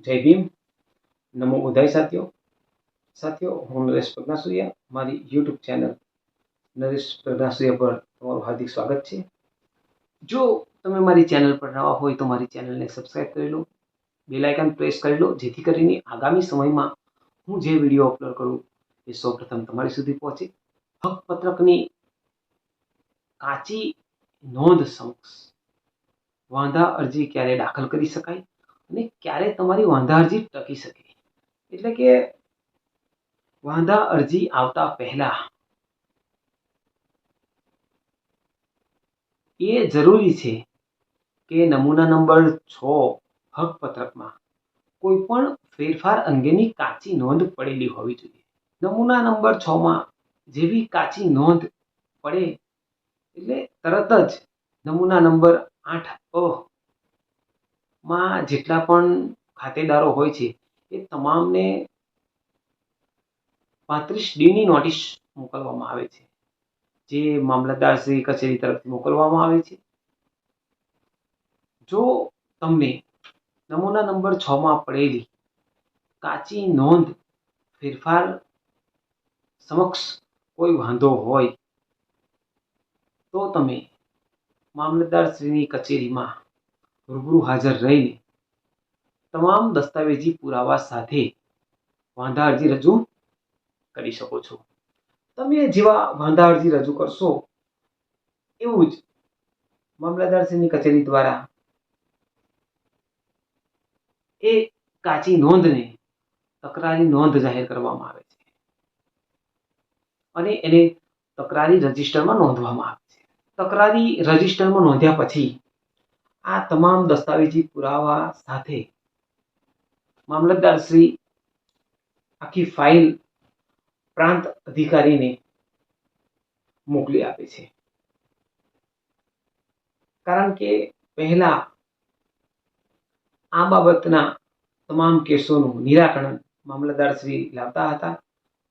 જય ભીમ. નમો ઉદય સાથીઓ. સાથીઓ, હું નરેશ પ્રજ્ઞાસુરિયા. મારી યુટ્યુબ ચેનલ નરેશ પ્રજ્ઞાસુરિયા પર તમારું હાર્દિક સ્વાગત છે. જો તમે મારી ચેનલ પર નવા હોય તો મારી ચેનલને સબસ્ક્રાઈબ કરી લો. બેલાઇકન પ્રેસ કરી લો, જેથી કરીને આગામી સમયમાં હું જે વીડિયો અપલોડ કરું એ સૌપ્રથમ તમારી સુધી પહોંચે. હક પત્રકની કાચી નોંધ સમક્ષ વાંધા અરજી ક્યારે દાખલ કરી શકાય? અને ક્યારે તમારી વાંધા અરજી ટકી શકે? એટલે કે વાંધા અરજી આવતા પહેલા એ જરૂરી છે કે નમૂના નંબર છ હકપત્રકમાં કોઈ પણ ફેરફાર અંગેની કાચી નોંધ પડેલી હોવી જોઈએ. નમૂના નંબર છમાં જેવી કાચી નોંધ પડે એટલે તરત જ નમૂના નંબર આઠ અ માં જેટલા પણ ખાતેદારો હોય છે, એ તમામને પાંત્રીસ ડીની નોટિસ મોકલવામાં આવે છે. જે મામલતદાર શ્રી કચેરી તરફથી મોકલવામાં આવે છે. જો તમને નમૂના નંબર છમાં પડેલી કાચી નોંધ ફેરફાર સમક્ષ કોઈ વાંધો હોય, તો તમે મામલતદારશ્રીની કચેરીમાં રૂબરૂ હાજર રહીને તમામ દસ્તાવેજી પુરાવા સાથે વાંધા અરજી રજૂ કરી શકો છો. તમે જેવા વાંધા અરજી રજૂ કરશો એવું જ મામલતદારશ્રીની કચેરી દ્વારા એ કાચી નોંધને તકરારી નોંધ જાહેર કરવામાં આવે છે. અને એને તકરારી રજિસ્ટરમાં નોંધવામાં આવે છે. તકરારી રજિસ્ટરમાં નોંધ્યા પછી આ તમામ દસ્તાવેજી પુરાવા સાથે મામલતદાર શ્રી આખી ફાઇલ પ્રાંત અધિકારીને મોકલી આપે છે. કારણ કે પહેલા આ બાબતના તમામ કેસોનું નિરાકરણ મામલતદાર શ્રી લાવતા હતા.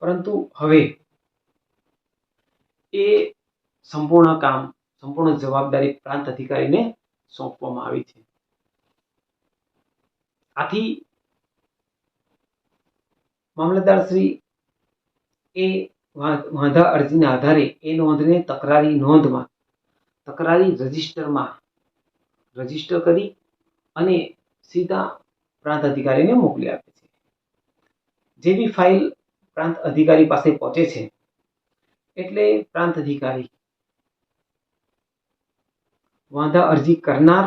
પરંતુ હવે એ સંપૂર્ણ કામ, સંપૂર્ણ જવાબદારી પ્રાંત અધિકારીને સોંપવામાં આવી છે. આથી મામલતદાર શ્રી એ વાંધા અરજીના આધારે એ નોંધને તકરારી નોંધમાં, તકરારી રજિસ્ટરમાં રજિસ્ટર કરી અને સીધા પ્રાંત અધિકારીને મોકલી આપે છે. જેવી ફાઇલ પ્રાંત અધિકારી પાસે પહોંચે છે, એટલે પ્રાંત અધિકારી વાંધા અરજી કરનાર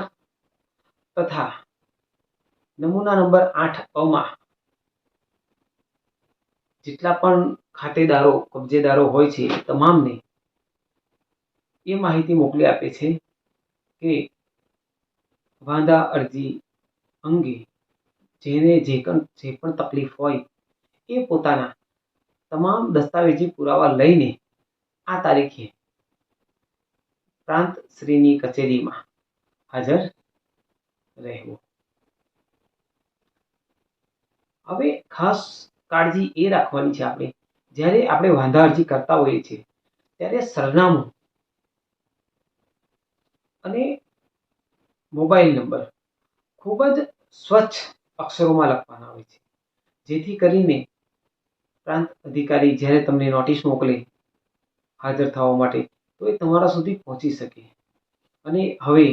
તથા નમૂના નંબર આઠ અમાં જેટલા પણ ખાતેદારો, કબજેદારો હોય છે તમામને એ માહિતી મોકલી આપે છે કે વાંધા અરજી અંગે જેને જે જે પણ તકલીફ હોય, એ પોતાના તમામ દસ્તાવેજી પુરાવા લઈને આ તારીખે પ્રાંત શ્રીની કચેરીમાં હાજર રહેવું. હવે ખાસ કાળજી એ રાખવાની છે આપણે. જ્યારે આપણે વાંધા અરજી કરતા હોઈએ છીએ, ત્યારે સરનામું અને મોબાઈલ નંબર ખૂબ જ સ્વચ્છ અક્ષરોમાં લખવાના હોય છે. જેથી કરીને પ્રાંત અધિકારી જ્યારે તમને નોટિસ મોકલે હાજર થવા માટે તો એ તમારા સુધી પહોંચી શકે. અને હવે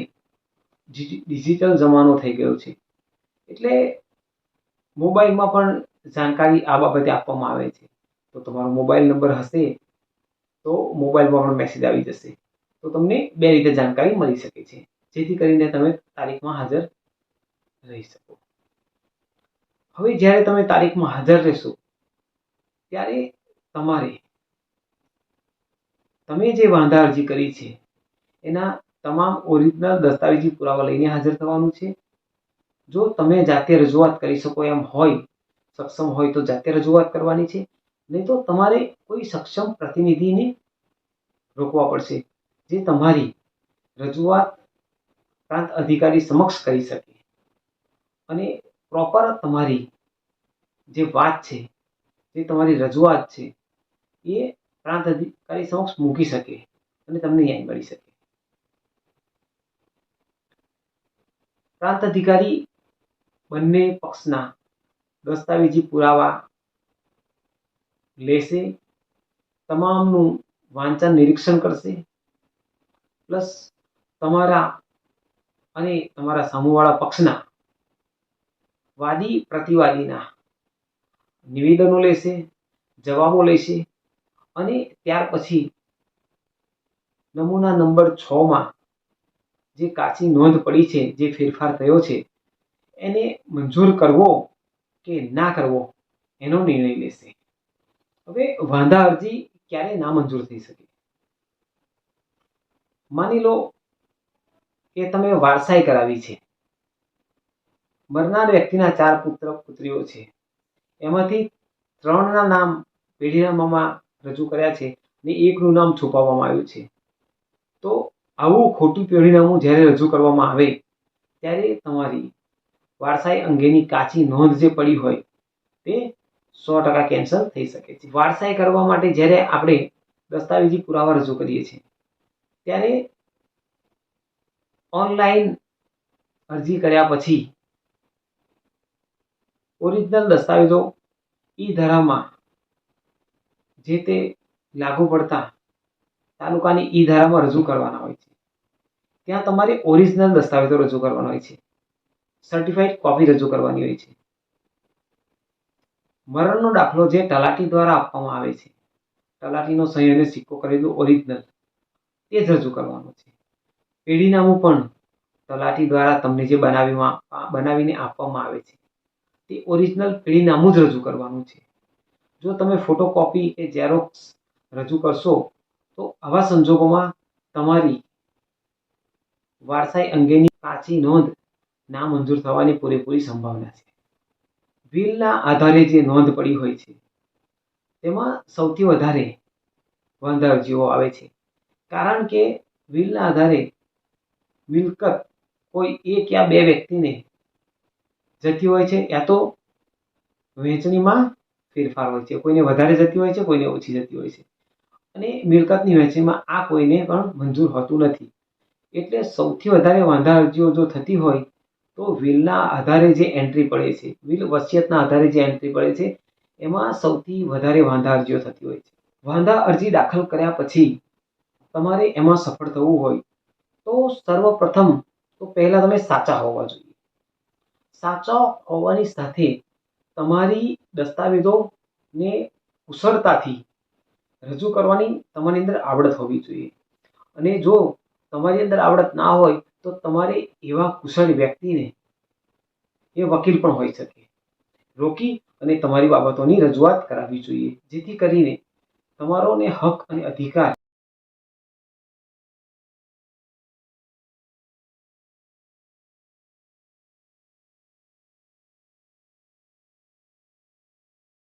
ડિજિટલ જમાનો થઈ ગયો છે. એટલે મોબાઈલમાં પણ જાણકારી આ બાબતે આપવામાં આવે છે. તો તમારો મોબાઈલ નંબર હશે, તો મોબાઈલમાં પણ મેસેજ આવી જશે. તો તમને બે રીતે જાણકારી મળી શકે છે. જેથી કરીને તમે તારીખમાં હાજર રહી શકો. હવે જ્યારે તમે તારીખમાં હાજર રહેશો, ત્યારે તમારે તમે જે વાંધા અરજી કરી છે, એના તમામ ઓરિજિનલ દસ્તાવેજી પુરાવા લઈને હાજર થવાનું છે. જો તમે જાતે રજૂઆત કરી શકો એમ હોય, સક્ષમ હોય તો જાતે રજૂઆત કરવાની છે. નહીં તો તમારે કોઈ સક્ષમ પ્રતિનિધિને રોકવા પડશે, જે તમારી રજૂઆત પ્રાંત અધિકારી સમક્ષ કરી શકે. અને પ્રોપર તમારી જે વાત છે, જે તમારી રજૂઆત છે, એ પ્રાંત અધિકારી સમક્ષ મૂકી શકે અને તમને ન્યાય મળી શકે. પ્રાંત અધિકારી બંને પક્ષના દસ્તાવેજી પુરાવા લેશે, તમામનું વાંચન નિરીક્ષણ કરશે, પ્લસ તમારા અને તમારા સામેવાળા પક્ષના વાદી પ્રતિવાદીના નિવેદનો લેશે, જવાબો લેશે અને ત્યાર પછી નમૂના નંબર છ માં જે કાચી નોંધ પડી છે, જે ફેરફાર થયો છે, એને મંજૂર કરવો કે ના કરવો, એનો નિર્ણય લેશે. હવે વાંધા અરજી ક્યારે ના મંજૂર થઈ શકે? માની લો કે તમે વારસાઈ કરાવી છે. મરનાર વ્યક્તિના ચાર પુત્ર, પુત્રીઓ છે. એમાંથી ત્રણના નામ પેઢીનામામાં રજૂ કર્યા છે ને એકનું નામ છુપાવવામાં આવ્યું છે. તો આવું ખોટું પેઢીનામું જ્યારે રજૂ કરવામાં આવે, ત્યારે તમારી વારસાઈ અંગેની કાચી નોંધ જે પડી હોય, તે સો ટકા કેન્સલ થઈ શકે છે. વારસાઈ કરવા માટે જ્યારે આપણે દસ્તાવેજી પુરાવા રજૂ કરીએ છીએ, ત્યારે ઓનલાઈન અરજી કર્યા પછી ઓરિજિનલ દસ્તાવેજો ઈ ધારામાં જે તે લાગુ પડતા તાલુકાની ઈ ધારામાં રજૂ કરવાના હોય છે. ત્યાં તમારે ઓરિજિનલ દસ્તાવેજો રજૂ કરવાના હોય છે. સર્ટિફાઈડ કોપી રજૂ કરવાની હોય છે. મરણનો દાખલો જે તલાટી દ્વારા આપવામાં આવે છે. તલાટીનો સહી અને સિક્કો કરેલું ઓરિજિનલ તે જ રજૂ કરવાનો છે. પેઢીનામું પણ તલાટી દ્વારા તમને જે બનાવીમાં, બનાવીને આપવામાં આવે છે. તે ઓરિજિનલ પેઢીનામું જ રજૂ કરવાનું છે. જો તમે ફોટોકોપી કે ઝેરોક્સ રજૂ કરશો, તો આવા સંજોગોમાં તમારી વારસાઈ અંગેની કાચી નોંધ નામંજૂર થવાની પૂરેપૂરી સંભાવના છે. વિલના આધારે જે નોંધ પડી હોય છે, તેમાં સૌથી વધારે વાંધા અરજીઓ આવે છે. કારણ કે વિલના આધારે મિલકત કોઈ એક યા બે વ્યક્તિને જતી હોય છે, યા તો વહેંચણીમાં ફેરફાર હોય છે. કોઈને વધારે જતી હોય છે, કોઈને ઓછી જતી હોય છે. અને મિલકતની વહેંચણીમાં આ કોઈને પણ મંજૂર હોતું નથી. એટલે સૌથી વધારે વાંધા અરજીઓ જો થતી હોય, તો વિલના આધારે જે એન્ટ્રી પડે છે વિલ વસિયતના આધારે જે એન્ટ્રી પડે છે, એમાં સૌથી વધારે વાંધા અરજીઓ થતી હોય છે. વાંધા અરજી દાખલ કર્યા પછી તમારે એમાં સફળ થવું હોય, તો સર્વપ્રથમ તો પહેલાં તમે સાચા હોવા જોઈએ. સાચા હોવાની સાથે તમારી દસ્તાવેજોને કુશળતાથી રજૂ કરવાની તમારી અંદર આવડત હોવી જોઈએ. અને જો તમારી અંદર આવડત ના હોય, તો તમારે એવા કુશળ વ્યક્તિને એ વકીલ પણ હોઈ શકે. રોકી અને તમારી બાબતોની રજૂઆત કરાવવી જોઈએ. જેથી કરીને તમારોને હક અને અધિકાર